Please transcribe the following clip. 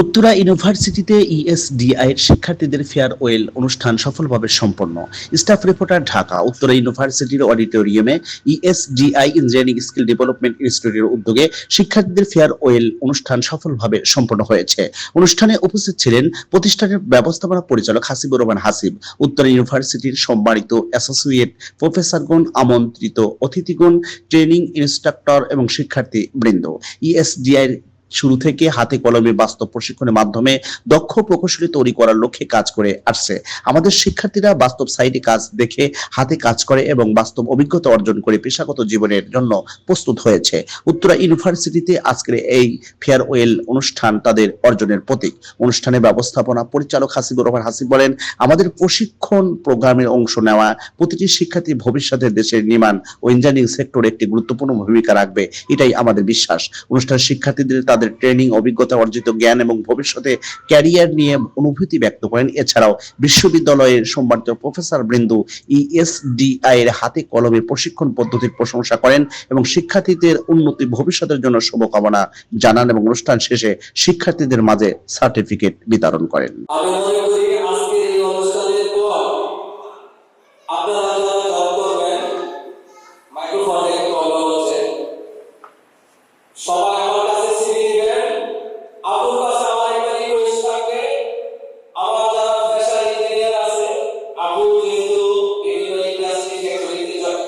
উত্তরা ইউনিভার্সিটিতে E ইএসডিআই এর শিক্ষার্থীদের ফেয়ার ওয়েল অনুষ্ঠান সফলভাবে সম্পন্ন। স্টাফ রিপোর্টার ঢাকা, উত্তরা ইউনিভার্সিটির অডিটোরিয়ামে E ESDI engineering skill development ইনস্টিটিউটের উদ্যোগে শিক্ষার্থীদের ফেয়ার ওয়েল অনুষ্ঠান সফলভাবে সম্পন্ন হয়েছে। অনুষ্ঠানে উপস্থিত ছিলেন প্রতিষ্ঠানের ব্যবস্থাপনা পরিচালক হাসিবুর রহমান হাসিব, উত্তরা ইউনিভার্সিটির সম্মানিত অ্যাসোসিয়েট প্রফেসরগণ, আমন্ত্রিত অতিথিগণ, ট্রেনিং ইনস্ট্রাক্টর এবং শিক্ষার্থী বৃন্দ ইএসডিআই শুরু থেকে হাতে কলমে বাস্তব প্রশিক্ষণের মাধ্যমে দক্ষ প্রকৌশলী তৈরি করার লক্ষ্যে কাজ করে আসছে। আমাদের শিক্ষার্থীরা বাস্তব সাইডে কাজ দেখে হাতে কাজ করে এবং বাস্তব অভিজ্ঞতা অর্জন করে পেশাগত জীবনের জন্য প্রস্তুত হয়েছে। উত্তরা ইউনিভার্সিটিতে আজকের এই ফেয়ারওয়েল অনুষ্ঠান তাদের অর্জনের প্রতীক। অনুষ্ঠানে ব্যবস্থাপনা পরিচালক হাসিবুর রহমান হাসিব বলেন, আমাদের প্রশিক্ষণ প্রোগ্রামের অংশ নেওয়া প্রতিটি শিক্ষার্থী ভবিষ্যতে দেশের নির্মাণ ও ইঞ্জিনিয়ারিং সেক্টরে একটি গুরুত্বপূর্ণ ভূমিকা রাখবে। এটাই আমাদের বিশ্বাস। অনুষ্ঠানে শিক্ষার্থীদের তাদের তাদের ট্রেনিং অভিজ্ঞতা, অর্জিত জ্ঞান এবং ভবিষ্যতে ক্যারিয়ার নিয়ে অনুভূতি ব্যক্ত করেন। এছাড়াও বিশ্ববিদ্যালয়ের সম্মানিত প্রফেসর বৃন্দু ইএসডিআই এর হাতে কলমে প্রশিক্ষণ পদ্ধতির প্রশংসা করেন এবং শিক্ষার্থীদের উন্নতি ভবিষ্যতের জন্য শুভকামনা জানান এবং অনুষ্ঠান শেষে শিক্ষার্থীদের মাঝে সার্টিফিকেট বিতরণ করেন। সবাই aku rindu Indonesia yang lebih baik.